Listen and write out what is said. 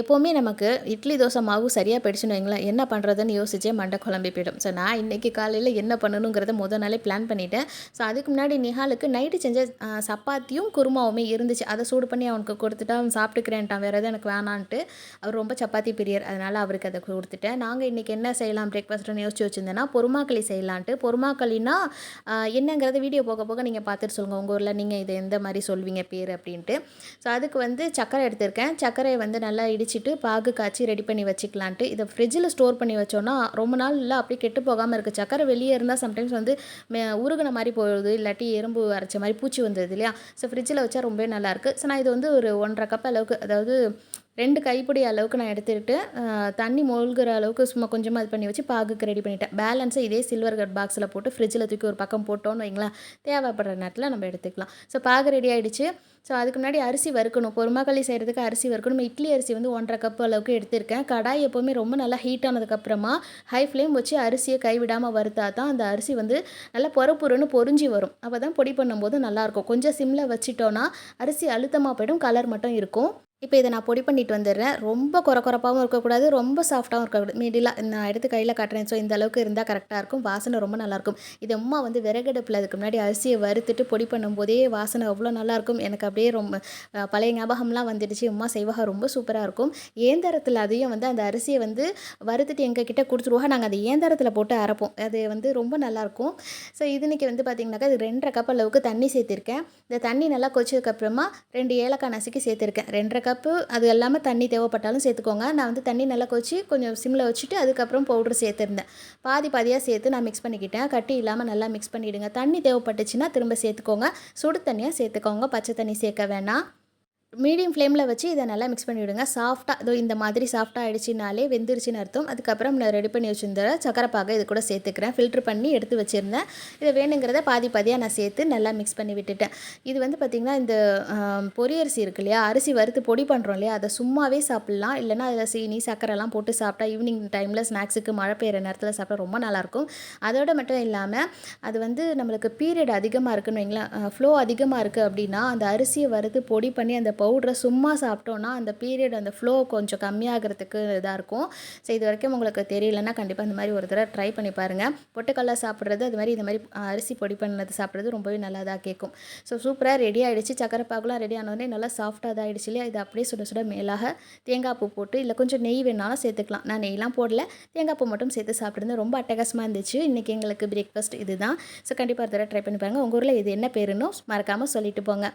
எப்போவுமே நமக்கு இட்லி தோசை மாவு சரியாக போயிடுச்சுன்னு வைங்களேன். என்ன பண்ணுறதுன்னு யோசிச்சே மண்டை குழம்பி போயிடும். ஸோ நான் இன்றைக்கி காலையில் என்ன பண்ணணுங்கிறத முதல் நாளே பிளான் பண்ணிட்டேன். ஸோ அதுக்கு முன்னாடி நிஹாலுக்கு நைட்டு செஞ்ச சப்பாத்தியும் குருமாவுமே இருந்துச்சு. அதை சூடு பண்ணி அவனுக்கு கொடுத்துட்டா அவன் சாப்பிட்டுக்கிறேன்ட்டான். வேறு எதுவும் எனக்கு வேணான்ட்டு. அவர் ரொம்ப சப்பாத்தி பிரியர். அதனால் அவருக்கு அதை கொடுத்துட்டேன். நாங்கள் இன்றைக்கி என்ன செய்யலாம் பிரேக்ஃபாஸ்ட்டுன்னு யோசிச்சு வச்சுருந்தேன்னா பொறுமாக்களி செய்யலான்ட்டு. பொறுமாக்களினா என்னங்கிறத வீடியோ போக போக நீங்கள் பார்த்துட்டு சொல்லுங்கள் உங்கள் ஊரில் நீங்கள் இதை எந்த மாதிரி சொல்வீங்க பேர் அப்படின்ட்டு. ஸோ அதுக்கு வந்து சக்கரை எடுத்திருக்கேன். சக்கரையை வந்து நல்லா இடி இடிச்சிட்டு பாகு காய்ச்சி ரெடி பண்ணி வச்சுக்கலான்ட்டு. இதை ஃப்ரிட்ஜில் ஸ்டோர் பண்ணி வச்சோன்னா ரொம்ப நாள் இல்லை அப்படியே கெட்டு போகாமல் இருக்குது சக்கரை வெளியே இருந்தால் சம்டைம்ஸ் வந்து மே- மாதிரி போயிடுது இல்லாட்டி எறும்பு அரைச்ச மாதிரி பூச்சி வந்தது இல்லையா? ஸோ ஃப்ரிட்ஜில் வச்சா ரொம்பவே நல்லாயிருக்கு ஸோ நான் இது வந்து ஒரு ஒன்றரை கப் அளவுக்கு அதாவது ரெண்டு கைப்பிடி அளவுக்கு நான் எடுத்துக்கிட்டு தண்ணி மூழ்கிற அளவுக்கு சும்மா கொஞ்சமாக இது பண்ணி வச்சு பாகுக்கு ரெடி பண்ணிட்டேன். பேலன்ஸை இதே சில்வர் கட் பாக்ஸில் போட்டு ஃப்ரிட்ஜில் தூக்கி ஒரு பக்கம் போட்டோன்னு வைங்களேன் தேவைப்படுற நேரத்தில் நம்ம எடுத்துக்கலாம். ஸோ பாகு ரெடி ஆகிடுச்சு ஸோ அதுக்கு முன்னாடி அரிசி வறுக்கணும். பொறுமாக்களி செய்கிறதுக்கு அரிசி வறுக்கணும். இட்லி அரிசி வந்து ஒன்றரை கப் அளவுக்கு எடுத்திருக்கேன். கடாய் எப்போவுமே ரொம்ப நல்லா ஹீட் ஆனதுக்கப்புறமா ஹை ஃப்ளேம் வச்சு அரிசியை கைவிடாமல் வறுத்தா தான் அந்த அரிசி வந்து நல்லா பொறப்புறன்னு பொரிஞ்சு வரும். அப்போ தான் பொடி பண்ணும்போது நல்லாயிருக்கும் கொஞ்சம் சிம்மில் வச்சிட்டோன்னா அரிசி அழுத்தமாக போயிடும். கலர் மட்டும் இருக்கும். இப்போ இதை நான் பொடி பண்ணிட்டு வந்துடுறேன். ரொம்ப குறை குறைப்பாகவும் இருக்கக்கூடாது ரொம்ப சாஃப்டாகவும் இருக்கக்கூடாது. மீடியில் நான் எடுத்து கையில் காட்டுறேன். ஸோ இந்த அளவுக்கு இருந்தால் கரெக்டாக இருக்கும். வாசனை ரொம்ப நல்லாயிருக்கும் இது அம்மா வந்து விறகடுப்பில் அதுக்கு முன்னாடி அரிசியை வறுத்துட்டு பொடி பண்ணும்போதே வாசனை அவ்வளோ நல்லாயிருக்கும் எனக்கு அப்படியே ரொம்ப பழைய ஞாபகம்லாம் வந்துடுச்சு. அம்மா செய்வாக ரொம்ப சூப்பராக இருக்கும். ஏந்தரத்தில் அதையும் வந்து அந்த அரிசியை வந்து வறுத்துட்டு எங்கள் கிட்டே கொடுத்துருவோம் நாங்கள் அதை ஏந்தரத்தில் போட்டு அரைப்போம். அது வந்து ரொம்ப நல்லாயிருக்கும் ஸோ இது வந்து பார்த்திங்கனாக்கா இது ரெண்டரை கப் அளவுக்கு தண்ணி சேர்த்திருக்கேன். இந்த தண்ணி நல்லா கொச்சதுக்கப்புறமா ரெண்டு ஏலக்காய் நசுக்கி சேர்த்துருக்கேன். ரெண்டரை கப்பு அது எல்லாமே தண்ணி தேவைப்பட்டாலும் சேர்த்துக்கோங்க. நான் வந்து தண்ணி நல்லா கொச்சி கொஞ்சம் சிம்மில் வச்சுட்டு அதுக்கப்புறம் பவுட்ரு சேர்த்துருந்தேன். பாதி பாதியாக சேர்த்து நான் மிக்ஸ் பண்ணிக்கிட்டேன். கட்டி இல்லாமல் நல்லா மிக்ஸ் பண்ணிவிடுங்க தண்ணி தேவைப்பட்டுச்சுன்னா திரும்ப சேர்த்துக்கோங்க. சுடு தண்ணியாக சேர்த்துக்கோங்க. பச்சை தண்ணி சேர்க்க வேணாம். மீடியம் ஃப்ளேமில் வச்சு இதை நல்லா மிக்ஸ் பண்ணி விடுங்க சாஃப்டாக இதோ இந்த மாதிரி சாஃப்டாக ஆகிடுச்சினாலே வெந்துருச்சின்னு அர்த்தம். அதுக்கப்புறம் நான் ரெடி பண்ணி வச்சிருந்த சக்கரை இது கூட சேர்த்துக்கிறேன். ஃபில்ட்ரு பண்ணி எடுத்து வச்சுருந்தேன். இதை வேணுங்கிறத பாதி பாதியாக நான் சேர்த்து நல்லா மிக்ஸ் பண்ணி விட்டுட்டேன். இது வந்து பார்த்திங்கன்னா இந்த பொரியரிசி இருக்கு இல்லையா? அரிசி வறுத்து பொடி பண்ணுறோம் இல்லையா? அதை சும்மாவே சாப்பிட்லாம். இல்லைன்னா அதில் சீனி சக்கரைலாம் போட்டு சாப்பிட்டா ஈவினிங் டைமில் ஸ்நாக்ஸுக்கு மழை பெய்கிற நேரத்தில் சாப்பிட்டா ரொம்ப நல்லாயிருக்கும் அதோட மட்டும் இல்லாமல் அது வந்து நம்மளுக்கு பீரியட் அதிகமாக இருக்குன்னு வைங்களேன். ஃப்ளோ அதிகமாக இருக்குது அப்படின்னா அந்த அரிசியை வறுத்து பொடி பண்ணி அந்த பவுடரை சும்மா சாப்பிட்டோன்னா அந்த பீரியட் அந்த ஃப்ளோ கொஞ்சம் கம்மியாகிறதுக்கு இதாக இருக்கும். ஸோ இது வரைக்கும் உங்களுக்கு தெரியலன்னா கண்டிப்பாக இந்த மாதிரி ஒரு தடவை ட்ரை பண்ணி பாருங்கள் பொட்டுக்கடலை சாப்பிட்றது அது மாதிரி இந்த மாதிரி அரிசி பொடி பண்ணது சாப்பிட்றது ரொம்பவே நல்லா தான் கேட்கும் ஸோ சூப்பராக ரெடி ஆகிடுச்சு சக்கரை பாக்குலாம் ரெடி ஆனோடனே நல்லா சாஃப்டாக தான் ஆகிடுச்சு இல்லையா? இது அப்படியே சுட சுட மேலாக தேங்காய் பூ போட்டு இல்லை கொஞ்சம் நெய் வேணாலும் சேர்த்துக்கலாம். நான் நெய்லாம் போடல. தேங்காய் பூ மட்டும் சேர்த்து சாப்பிட்ருந்தேன் ரொம்ப அட்டகாசமாக இருந்துச்சு. இன்றைக்கி எங்களுக்கு பிரேக்ஃபாஸ்ட் இதுதான். ஸோ கண்டிப்பாக ஒரு தடவை ட்ரை பண்ணி பாருங்கள் உங்கள் ஊரில் இது என்ன பேருன்னு மறக்காமல் சொல்லிட்டு போங்க.